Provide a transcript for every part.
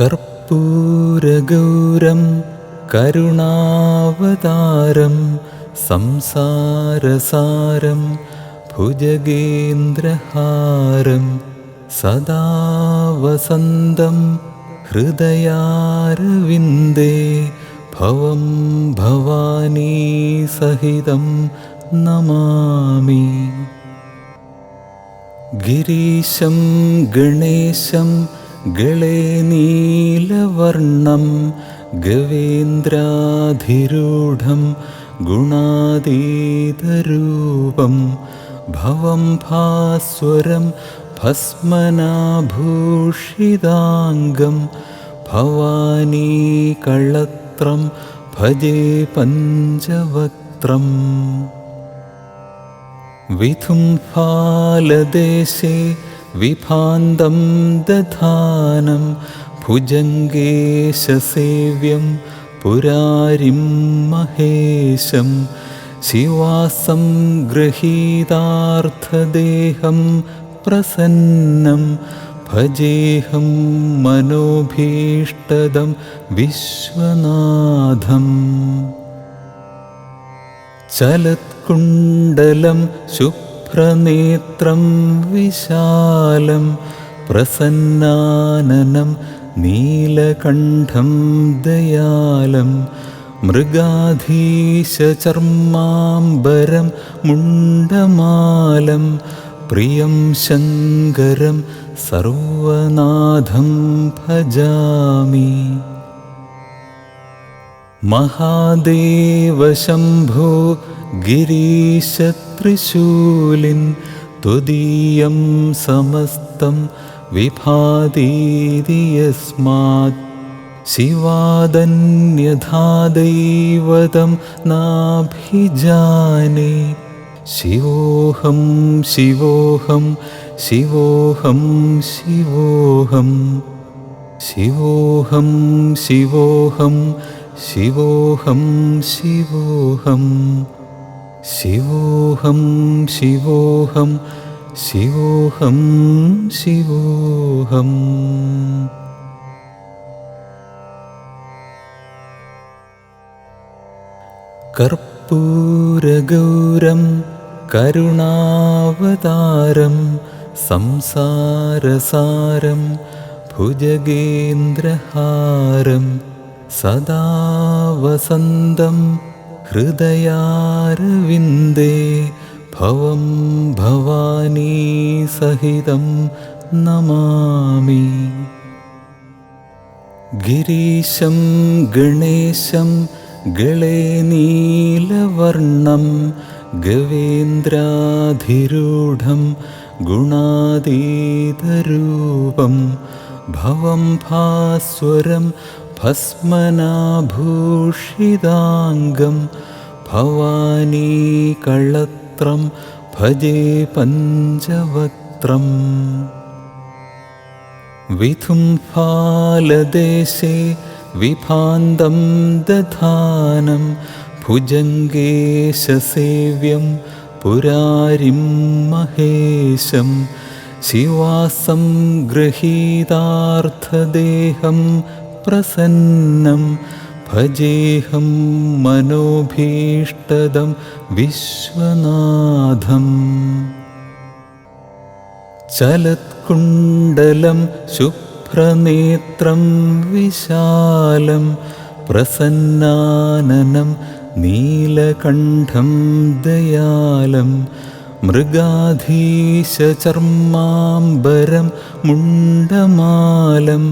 കർപ്പൂരഗൗരം കരുണാവതാരം സംസാരസാരം ഭുജഗേന്ദ്രഹാരം സദാ വസന്തം ഹൃദയാരവിന്ദേ ഭവം ഭവാനീ സഹിതം നമാമി. ഗിരീശം ഗണേശം ഗളേ നീലവർണം ഗവേന്ദ്രാധിരൂഢം ഗുണാതീതരൂപം ഭവം ഭാസ്വരം ഭസ്മനാഭൂഷിതാംഗം ഭവാനീ കളത്രം ഭജേ പഞ്ചവക്ത്രം. വിധുംഫാലദേശേ विभान्दं दधानं भुजङ्गेशसेव्यं पुरारिं महेशं शिवासं गृहीतार्थदेहं प्रसन्नं भजेऽहं मनोभीष्टदं विश्वनाथम् चलत्कुण्डलं ശുഭ്രനേത്രം വിശാലം പ്രസന്നാനനം നീലകണ്ഠം ദയാലം മൃഗാധീശചർമാംബരം മുണ്ടമാലം പ്രിയം ശങ്കരം സർവനാഥം ഭജാമി. महादेव शम्भो गिरीशत्रिशूलिन् त्वदीयं समस्तं विभाति यस्मात् शिवादन्यथा दैवतं नाभिजाने। शिवोऽहं शिवोऽहं शिवोऽहं शिवोऽहं शिवोऽहं शिवोऽहं शिवोऽहं शिवोऽहम् शिवोऽहं शिवोऽहं शिवोऽहं शिवोऽहम् कर्पूरगौरं करुणावतारं संसारसारं भुजगेन्द्रहारं सदा वसन्तं हृदयारविन्दे भवं भवानी सहितं नमामि गिरीशं गणेशं गळे नीलवर्णं गवेन्द्राधिरूढं गुणातीतरूपं भवं भास्वरं ഭസ്മനാഭൂഷിതാംഗം ഭവാനീ കളത്രം ഭജേ പഞ്ചവക്ത്രം വിധുംഫാലദേശേ വിഭാന്തം ദധാനം ഭുജംഗേ ശസേവ്യം പുരാരിം മഹേശം ശിവാസം ഗൃഹീതാർത്ഥദേഹം प्रसन्नं भजेऽहं मनोभीष्टदं विश्वनाथम् चलत्कुण्डलं शुभ्रनेत्रं विशालं प्रसन्नाननं नीलकण्ठं दयालं मृगाधीशचर्माम्बरं मुण्डमालं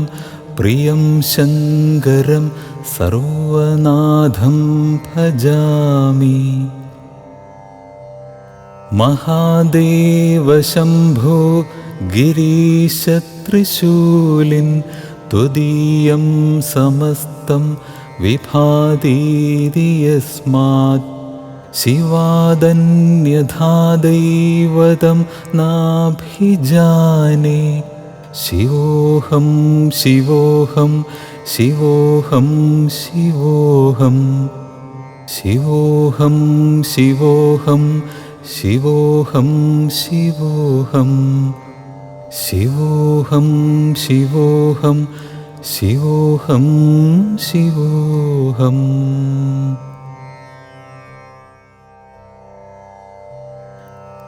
प्रियं शङ्करं सर्वनाथं भजामि महादेवशम्भो गिरीशत्रिशूलिन् त्वदीयं समस्तं विभातीति यस्मात् शिवादन्यथा दैवतं नाभिजाने शिवोऽहं शिवोऽहं शिवोऽहं शिवोऽहं शिवोऽहं शिवोऽहं शिवोऽहं शिवोऽहं शिवोऽहं शिवोऽहं शिवोऽहं शिवोऽहम्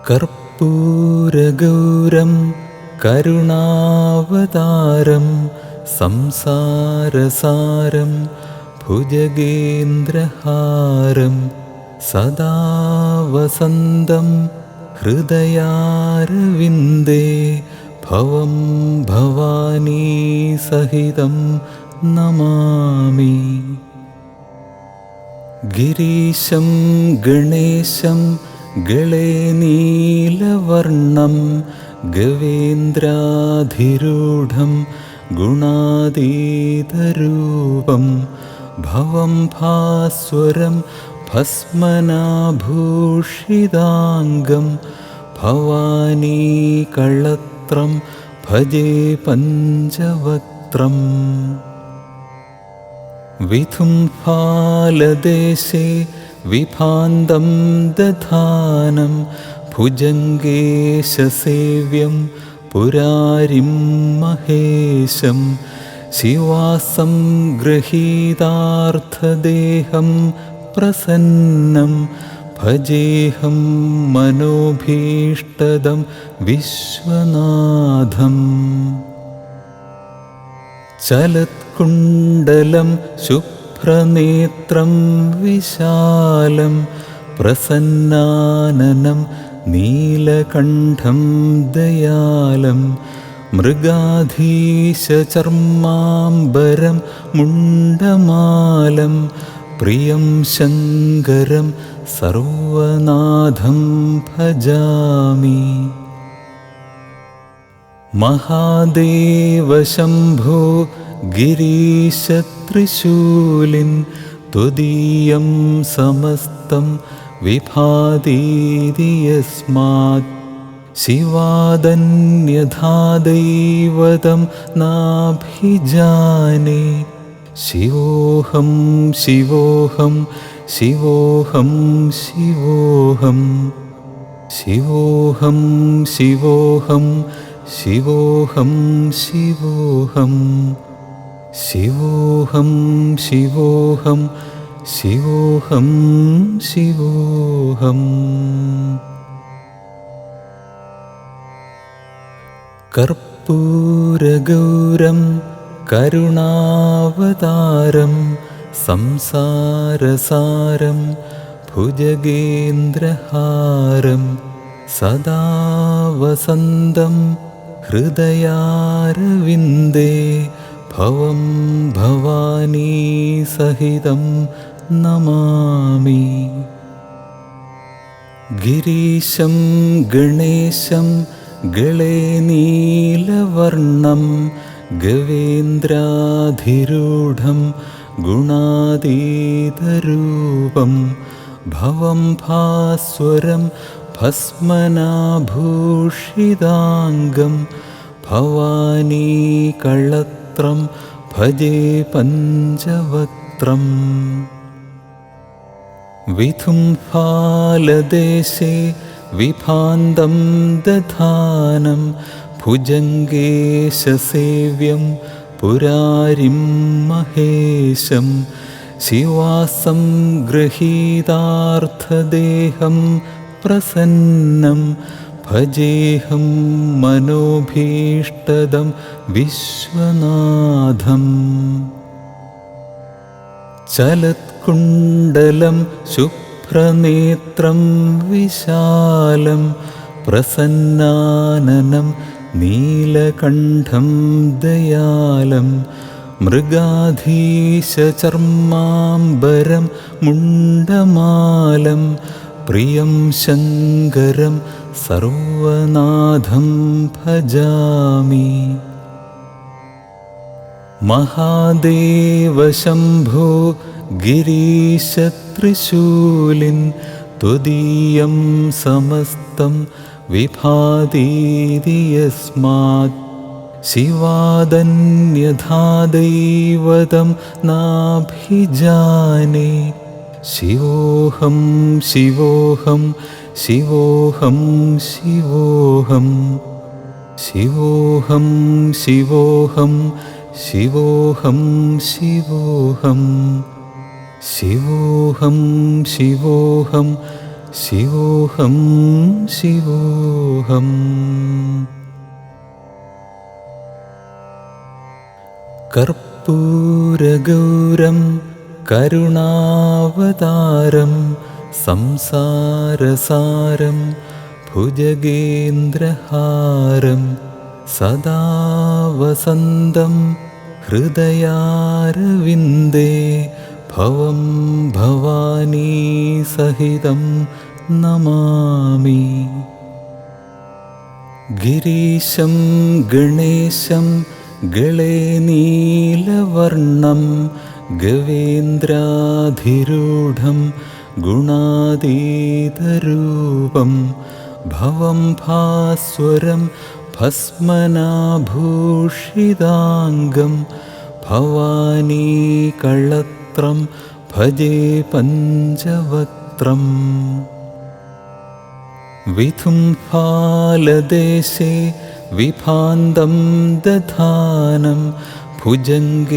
कर्पूरगौरम् കരുണാവതാരം സംസാരസാരം ഭുജഗേന്ദ്രഹാരം സദാ വസന്തം ഹൃദയാരവിന്ദേ ഭവം ഭവാനീ സഹിതം നമാമി. गिरीशं गणेशं गले नीलवर्णं गवेन्द्राधिरूढं गुणातीतरूपं भवं भास्वरं भस्मनाभूषिताङ्गं भवानीकळत्रं भजे पञ्चवक्त्रम् विधुं फालदेशे विभान्दं दधानं ഭുജങ്കേശസേവ്യം പുരാരിം മഹേശം ശിവാസം ഗൃഹീതാർത്ഥദേഹം പ്രസന്നം ഭജേഹം മനോഭീഷ്ടതം വിശ്വനാഥം. ചലത്കുണ്ടലം ശുഭ്രനേത്രം വിശാലം പ്രസന്നാനനം നീലകണ്ഠം ദയാലം മൃഗാധീശചർമാംബരം മുണ്ടമാലം പ്രിയം ശങ്കരം സർവനാഥം ഭജാമി. महादेवशम्भो गिरीशत्रिशूलिन् त्वदीयं समस्तं विभातीति यस्मात् शिवादन्यथा दैवतं नाभिजाने शिवोऽहं शिवोऽहं शिवोऽहं शिवोऽहं शिवोऽहं शिवोऽहं शिवोऽहं शिवोऽहं शिवोऽहं शिवोऽहं शिवोऽहं शिवोऽहम् कर्पूरगौरं करुणावतारं संसारसारं भुजगेन्द्रहारं सदा वसन्तं हृदयारविन्दे भवं भवानी सहितं നമാമി. ഗിരീശം ഗണേശം ഗളേനീലവർണം ഗവേന്ദ്രാധിരൂഢം ഗുണാതീതരൂപം ഭവം ഭാസ്വരം ഭസ്മനാഭൂഷിതാംഗം ഭവാനീ ഭജേ പഞ്ചവക്ത്രം विधुं फालदेशे विभान्दं दधानं भुजङ्गेशसेव्यं पुरारिं महेशं शिवासं गृहीतार्थदेहं प्रसन्नं भजेऽहं मनोभीष्टदं विश्वनाथम् कुण्डलं शुभ्रनेत्रं विशालं प्रसन्नाननं नीलकण्ठं दयालं മൃഗാധീശചർമാംബരം മുണ്ടമാലം പ്രിയം ശങ്കരം സർവനാഥം ഭജാമി. മഹാദേവശംഭോ गिरीशत्रिशूलिन् त्वदीयं समस्तं विभाति यस्मात् शिवादन्यथा दैवतं नाभिजाने। शिवोऽहं शिवोऽहं शिवोऽहं शिवोऽहम् शिवोऽहं शिवोऽहं शिवोऽहं शिवोऽहम् शिवोऽहं शिवोऽहं शिवोऽहं शिवोऽहम् कर्पूरगौरं करुणावतारं संसारसारं भुजगेन्द्रहारं सदा वसन्तं हृदयारविन्दे भवं भवानी सहितं नमामि गिरीशं गणेशं गलेनीलवर्णं गवेन्द्राधिरूढं गुणादीतरूपं भवं भास्वरं भस्मनाभूषिदाङ्गं भवानी कळत् भवानीकळत्रं भजे पञ्चवक्त्रम् विधुं फालदेशे विभान्दं दधानं भुजङ्गेशसेव्यं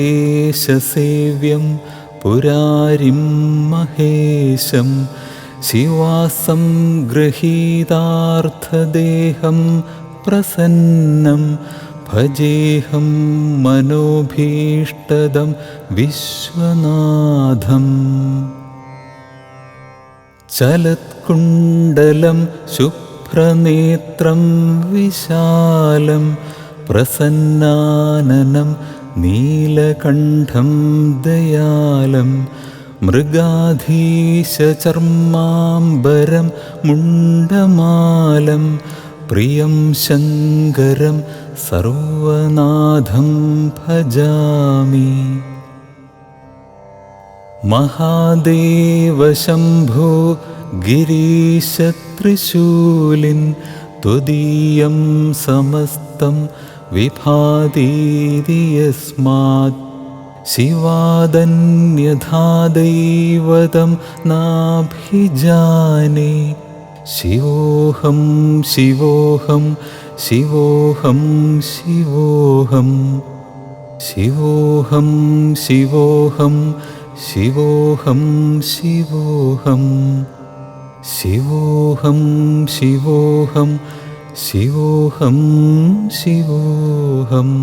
पुरारिं महेशं शिवासं गृहीतार्थदेहं प्रसन्नं ഭജേഹം മനോഭീഷ്ടദം വിശ്വനാഥം. ചലത്കുണ്ടലം ശുഭ്രനേത്രം വിശാലം. പ്രസന്നാനനം നീലകണ്ഠം ദയാലം. മൃഗാധീശചർമാംബരം മുണ്ടമാലം. പ്രിയം ശങ്കരം सर्वनाथं भजामि। महादेव शम्भो गिरीशत्रिशूलिन् त्वदीयं समस्तं विभातीति यस्मात् शिवादन्यथा दैवतं नाभिजाने। शिवोऽहं शिवोऽहं शिवोऽहं शिवोऽहं शिवोऽहं शिवोऽहं शिवोऽहं शिवोऽहं शिवोऽहं शिवोऽहं शिवोऽहं शिवोऽहम्